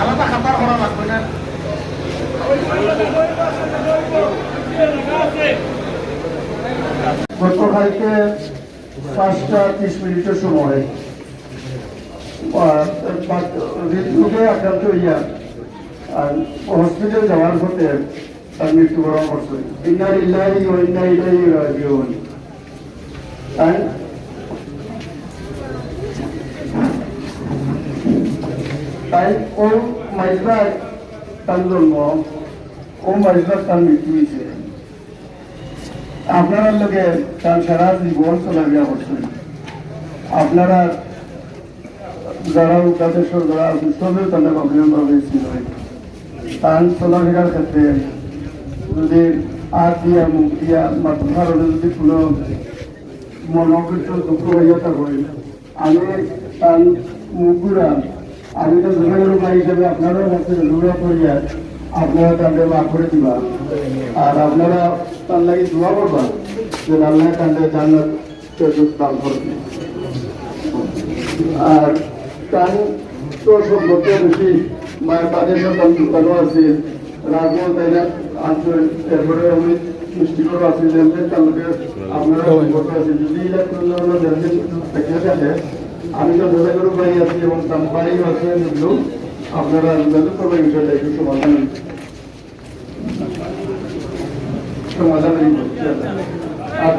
আলাদা খাবার করা লাগবে না পাঁচটা ত্রিশ মিনিটের সময়। আক্রান্ত হইয়া আর হসপিটাল যাওয়ার পথে তার মৃত্যুবরণ করছে। ইন্না ইল্লাহি ও ইন্না ইলাইহি রাজিউন। তাই মাইজবার তার জন্ম ও মাইজবার তার মৃত্যু হয়েছে? আপনারা লোকে তার সারা জীবন চলাফেরা করছেন আপনারা যারা উদ্যাদেশ্বর যারা দুষ্টদের তাদের অভিনন্দন হয়েছিল তার চলাফেরার ক্ষেত্রে যদি হাত দিয়া মুখ দিয়া মাথার যদি কোনো মনোকৃত দুঃখ হইয়া থাকে, আমি তার মুখগুলা আমি তো যোগাযোগ ভাই হিসেবে আপনারাও কাছে দূরা করিয়া আপনারা তাদের মাফ করে দিবা। আর আপনারা তার লাগে দোয়া করবা যে আল্লাহ তাদের জান্নাত দান করবে আর তার তো সব সম্পর্কে বেশি, মায়ের তাদের সন্তান দোকানও আছে, রাজমহল তাই না? আছে এরপরে আমি মিষ্টিগুলো আছে যেমন তাহলে আপনারা আছে। যদি দেখে থাকে আমি তো যোগাযোগ ভাই আছি এবং তার বাড়িও আছে যেগুলো আপনারা যোগাযোগ করবেন বিষয়টা একটু সমাধান সমাধান আর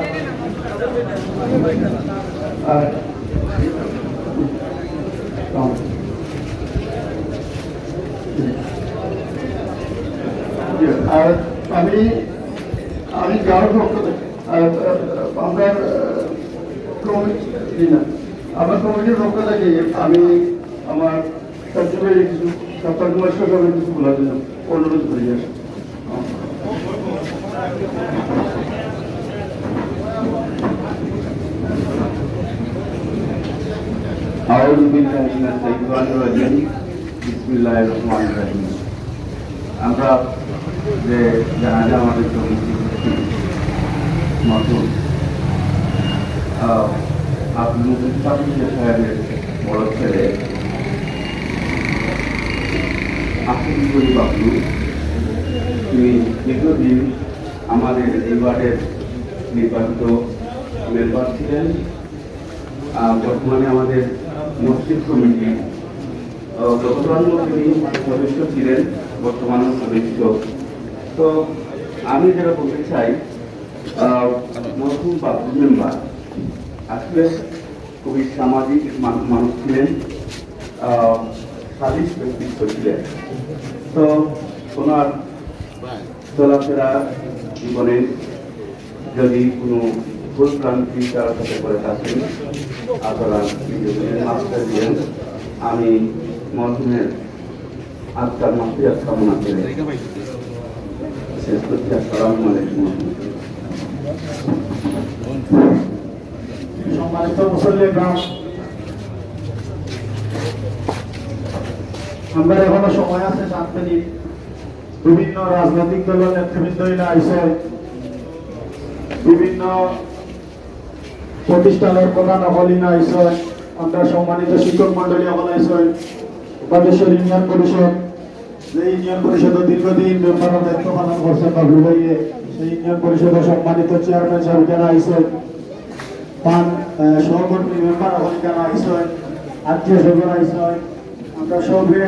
আর আর আমি আমি যাওয়ার পক্ষ থেকে আর, আর, আমরা কমিটি না আমার কমিটির পক্ষ থেকে আমি আমার সচিবের কিছু সপ্তাহ মাস সবাই কিছু বলার জন্য অনুরোধ করি আর أعوذ بالله من الشيطان الرجيم بسم الله الرحمن الرحيم আমরা যে জানাজা আমাদের কমিটি নতুন আব্দুল মুস্তাফি সাহেবের বড় ছেলে আফিম করি বাবলু তিনি দীর্ঘদিন আমাদের এই নির্বাচিত মেম্বার ছিলেন বর্তমানে আমাদের মসজিদ কমিটি গতকালও তিনি সদস্য ছিলেন, বর্তমানেও সদস্য। তো আমি যেটা বলতে চাই নতুন বাবু মেম্বার আসলে খুবই সামাজিক মান- মানুষ ছিলেন সালিশ ব্যক্তিত্ব ছিলেন। তো ওনার চলাফেরা জীবনে যদি কোনো ভুল ভ্রান্তি তার সাথে করে থাকেন আপনারা মাস্টার দিয়েন। আমি মরহুমের আত্মার মাফিয়াত কামনা করে শেষ করছি। আসসালামু আলাইকুম। সম্মানিত মুসল্লি আমরা এখনও সময় আছে শান্তি বিভিন্ন রাজনৈতিক দলের নেতৃবৃন্দ আইসে বিভিন্ন প্রতিষ্ঠানের প্রধান অকলিনা আইসে আমরা সম্মানিত শিক্ষক মন্ডলী অকল আইসে বাগেশ্বর ইউনিয়ন পরিষদ যে ইউনিয়ন পরিষদের দীর্ঘদিন মেম্বারের দায়িত্ব পালন করছেন বাবলু ভাইয়ে সেই ইউনিয়ন পরিষদের সম্মানিত চেয়ারম্যান সাহেব যারা আইসে পান সহকর্মী মেম্বার আইসে আত্মীয় স্বজন আইসে আমরা সবে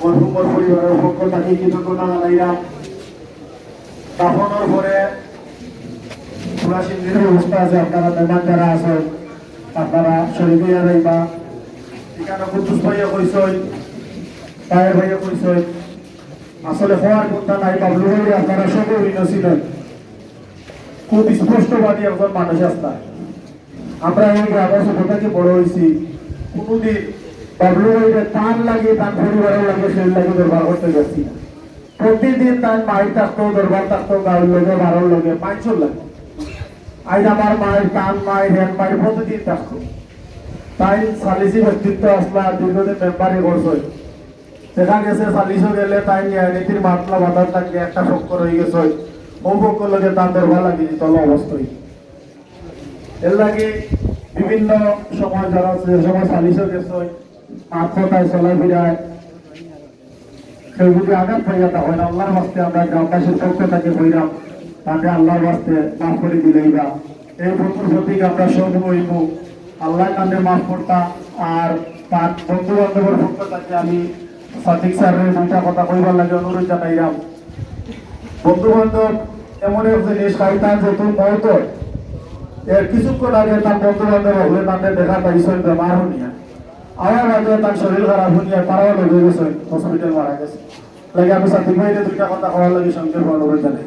মরহুমর পরিবারের পক্ষ থেকে কৃতজ্ঞতা জানাইলাম। দাফনের পরে সুরাসিন্দির ব্যবস্থা আছে, আপনারা মেহমান যারা আছেন, আপনারা এখানে কুদ্দুস ভাইয়া কইসই তায়ের ভাইয়া কইসই আসলে হওয়ার কথা নাই বাবলু ভাই, আপনারা ছিলেন। খুব স্পষ্টবাদী একজন মানুষ আসতায় আমরা এই গ্রামের ছোট থেকে বড় হয়েছি। কোনোদিন বাবলু ভাইকে তার লাগে তার পরিবারের লাগে সেই লাগে দরবার করতে না। প্রতিদিন তার মায়ের থাকতো দরবার থাকতো, গাঁয়ের লগে বারোর লগে পাঁচশোর লাগে। আজ আমার মায়ের টান মায়ের হেন মায়ের প্রতিদিন থাকতো। তাই সালিসি ব্যক্তিত্ব আসলা, দীর্ঘদিন মেম্বারে করছে। দেখা গেছে সালিশও গেলে তাই নীতির মাতলা বাধার থাকলে একটা চক্কর হয়ে গেছে। ও পক্ষ লগে তার দরবার লাগে তল অবস্থায় এর লাগে বিভিন্ন সময় যারা সময় সালিশও গেছে আত্মতায় চলাফেরায় যদি আঘাত পাইয়া তা হয় না, আল্লাহর বাস্তে আমরা গ্রামবাসীর পক্ষ থেকে হইলাম তাকে আল্লাহর বাস্তে মাফ করে দিলেই বা। এই প্রথম প্রতীক আমরা সব হইব আল্লাহ কান্দে মাফ করতা আর তার বন্ধু বান্ধবের পক্ষ থেকে আমি সাদিক স্যারের দুইটা কথা কইবার লাগে, অনুরোধ জানাইলাম বন্ধু বান্ধব এমন এক জিনিস যে তোর মত এর কিছুক্ষণ আগে তার বন্ধু হলে দেখা পাইছেন বেমার শুনিয়া। আওয়ার আগে তার শরীর খারাপ শুনিয়া তারাও লগে গেছে হসপিটাল মারা গেছে। লাগে আমি ভাইরে দুইটা কথা কওয়ার লাগে সঙ্গে ফোন করে জানে।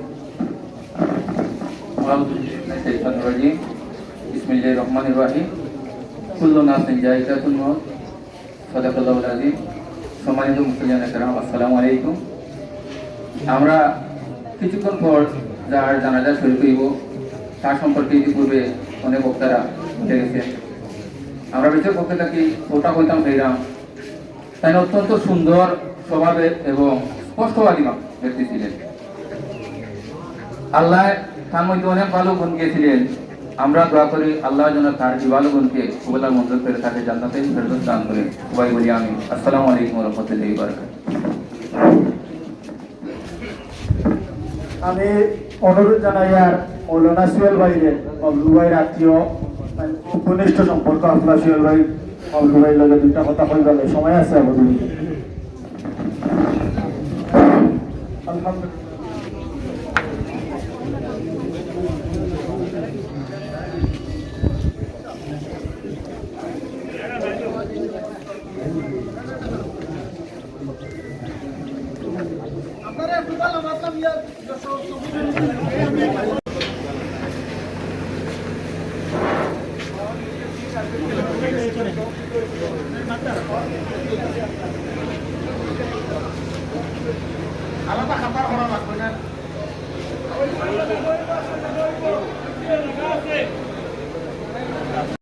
বিসমিল্লাহির রহমানির রহিম কুল্লু নাসিন জায়গাতুল মউত সাদাকাল্লাহুল সম্মানিত মুসলিয়ান একরাম আসসালামু আলাইকুম। আমরা কিছুক্ষণ পর যার জানাজা শুরু করিব। তার সম্পর্কে ইতিপূর্বে অনেক বক্তারা উঠে গেছেন। আমরা বেঁচে পক্ষে থাকি ওটা কইতাম সেইরাম তাই অত্যন্ত সুন্দর স্বভাবের এবং স্পষ্টবাদী ব্যক্তি ছিলেন। আল্লাহ তার মধ্যে অনেক ভালো গুণ গিয়েছিলেন আমরা দোয়া করি আল্লাহ যেন তার ভালো গুণকে সুবলা মঞ্জুর করে তাকে জান্নাতে ফেরদৌস দান করেন। সবাই বলি আমি আসসালামু আলাইকুম রাহমাতুল্লাহি ওয়া বারাকাতুহু। আমি অনুরোধ জানাই আর মৌলানা সুয়েল ভাইয়ের অবলু ভাইয়ের আত্মীয় খুব ঘনিষ্ঠ সম্পর্ক আপনার সুয়েল ভাই অবলু ভাইয়ের লগে দুইটা কথা কইবার লাগে। সময় আছে আমাদের মাতলাম আলাদা খাতার করা লাগবে না